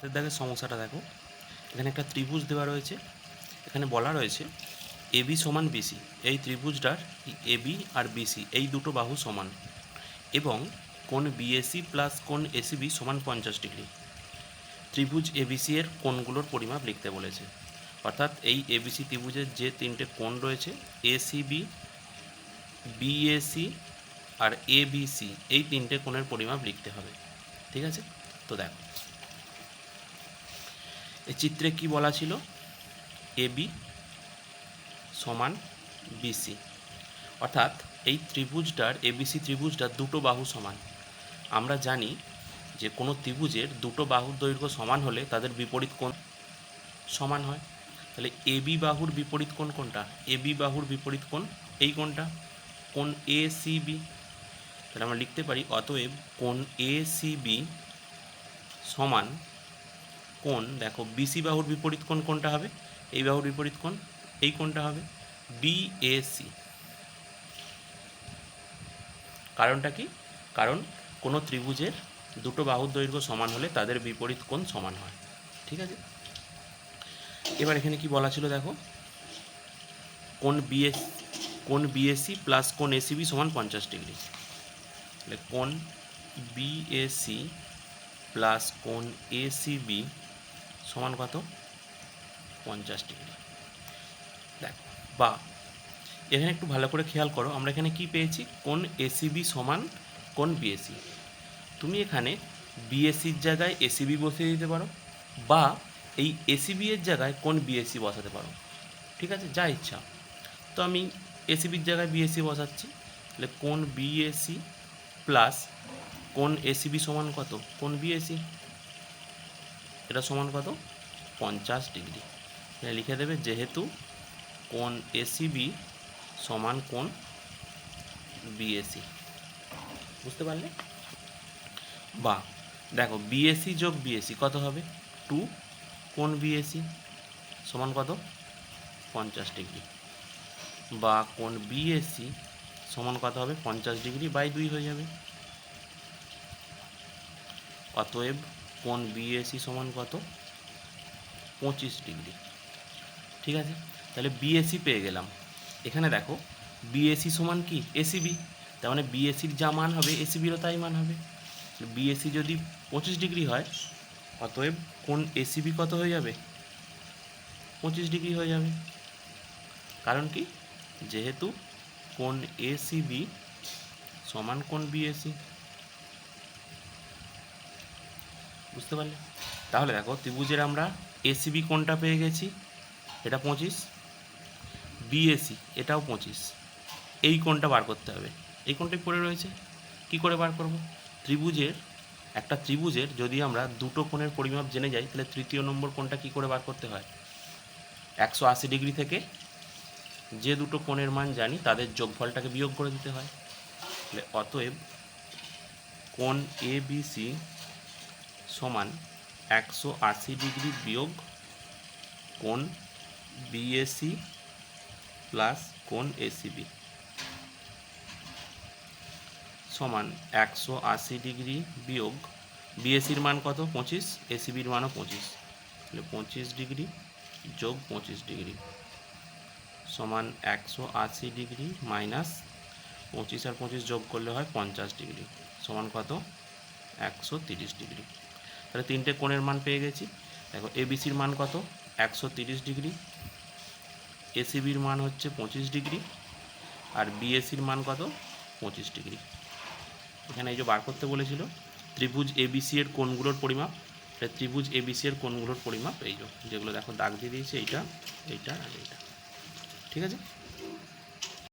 হাতের দাগের সমস্যাটা দেখো। এখানে একটা ত্রিভুজ দেওয়া রয়েছে। এখানে বলা রয়েছে এবি সমান বিসি এই ত্রিভুজটার এবি আর বিসি এই দুটো বাহু সমান। এবং কোণ বিএসি প্লাস কোণ এসিবি সমান পঞ্চাশ ডিগ্রি। ত্রিভুজ এবিসি এর কোণগুলোর পরিমাপ লিখতে বলেছে। অর্থাৎ এই এবিসি ত্রিভুজের যে তিনটে কোণ রয়েছে এসিবি বিএসি আর এবিসি এই তিনটে কোণের পরিমাপ লিখতে হবে। ঠিক আছে? তো দেখো। এই চিত্রে কি বলা ছিল? এবি সমান বিসি অর্থাৎ এই ত্রিভুজটার এবিসি ত্রিভুজটার দুটো বাহু সমান। আমরা জানি যে কোনো ত্রিভুজের দুটো বাহুর দৈর্ঘ্য সমান হলে তাদের বিপরীত কোণ সমান হয়। তাহলে এবি বাহুর বিপরীত কোণ কোনটা? এবি বাহুর বিপরীত কোণ এই কোণটা। কোণ এ, সি, বি। তাহলে আমরা লিখতে পারি, অতএব কোণ এ, সি, বি সমান কোণ, দেখো বিসি বাহুর বিপরীত কোণ কোনটা হবে? এই বাহুর বিপরীত কোণ, এই কোণটা হবে বিএসি কারণটা কি? কারণ কোনো ত্রিভুজের দুটো বাহুর দৈর্ঘ্য সমান হলে তাদের বিপরীত কোণ সমান হয়। ঠিক আছে? এবার এখানে কি বলা ছিল দেখো? কোন বিএস কোন বিএসসি প্লাস কোন এসিবি সমান পঞ্চাশ ডিগ্রি। কোন বিএসসি প্লাস কোন এসিবি সমান কত? পঞ্চাশ ডিগ্রি। দেখ, বা, এখানে একটু ভালো করে খেয়াল করো, আমরা এখানে কি পেয়েছি? কোন এসিবি সমান কোন বিএসসি তুমি এখানে বিএসসির জায়গায় এসিবি বসিয়ে দিতে পারো, বা এই এসিবি এর জায়গায় কোন বিএসসি বসাতে পারো। ঠিক আছে? যা ইচ্ছা। তো আমি এসিবির জায়গায় বিএসসি বসাচ্ছি। তাহলে কোন বিএসসি প্লাস কোন এসিবি সমান কত? কোন বিএসসি এটা সমান কত? পঞ্চাশ ডিগ্রি। এখানে লিখে দেবে যেহেতু কোন এসিবি সমান কোন বিএসসি বুঝতে পারলে? বা দেখো বিএসসি যোগ বিএসসি কত হবে? টু কোন বিএসসি সমান কত? পঞ্চাশ ডিগ্রি। বা কোন বিএসসি সমান কত হবে? পঞ্চাশ ডিগ্রি বাই দুই হয়ে যাবে। অতএব কোন বিএসসি সমান কত? পঁচিশ ডিগ্রি। ঠিক আছে? তাহলে বিএসসি পেয়ে গেলাম। এখানে দেখো বিএসসি সমান কি? এসিবি তার মানে বিএসসির যা মান হবে এসিবিরও তাই মান হবে। বিএসসি যদি পঁচিশ ডিগ্রি হয়, অতএব কোন এসিবি কত হয়ে যাবে? পঁচিশ ডিগ্রি হয়ে যাবে। কারণ কি? যেহেতু কোন এসিবি সমান কোন বিএসসি বুঝতে পারলে? তাহলে দেখো, ত্রিভুজের আমরা এসিবি কোনটা পেয়ে গেছি? এটা পঁচিশ। বিএসসি এটাও পঁচিশ। এই কোণটা বার করতে হবে। এই কোণটাই পড়ে রয়েছে? কি করে বার করব? ত্রিভুজের, একটা ত্রিভুজের যদি আমরা দুটো কোণের পরিমাপ জেনে যাই, তাহলে তৃতীয় নম্বর কোণটা কি করে বার করতে হয়? একশো আশি ডিগ্রি থেকে যে দুটো কোণের মান জানি, তাদের যোগফলটাকে বিয়োগ করে দিতে হয়। তাহলে অতএব কোণ এ বি সি সমান একশো আশি ডিগ্রি বিয়োগ কোণ বিএসি প্লাস কোণ এসিবি সমান একশো আশি ডিগ্রি বিয়োগ বিএসির মান কত? পঁচিশ। এসিবির মানও পঁচিশ। তাহলে পঁচিশ ডিগ্রি যোগ পঁচিশ ডিগ্রি। সমান একশো আশি ডিগ্রি মাইনাস পঁচিশ আর পঁচিশ যোগ করলে হয় পঞ্চাশ ডিগ্রি। সমান কত? একশো তিরিশ ডিগ্রি। তাহলে তিনটে কোণের মান পেয়ে গেছি। দেখো এবিসির মান কত? একশো তিরিশ ডিগ্রি। এসিবির মান হচ্ছে পঁচিশ ডিগ্রি। আর বিএসির মান কত? পঁচিশ ডিগ্রি। এখানে এই যে বার করতে বলেছিল, ত্রিভুজ এবিসি এর কোণগুলোর পরিমাপ ত্রিভুজ এবিসি এর কোণগুলোর পরিমাপ এই যেগুলো দেখো দাগ দিয়ে দিয়েছে, এইটা এইটা আর এইটা। ঠিক আছে?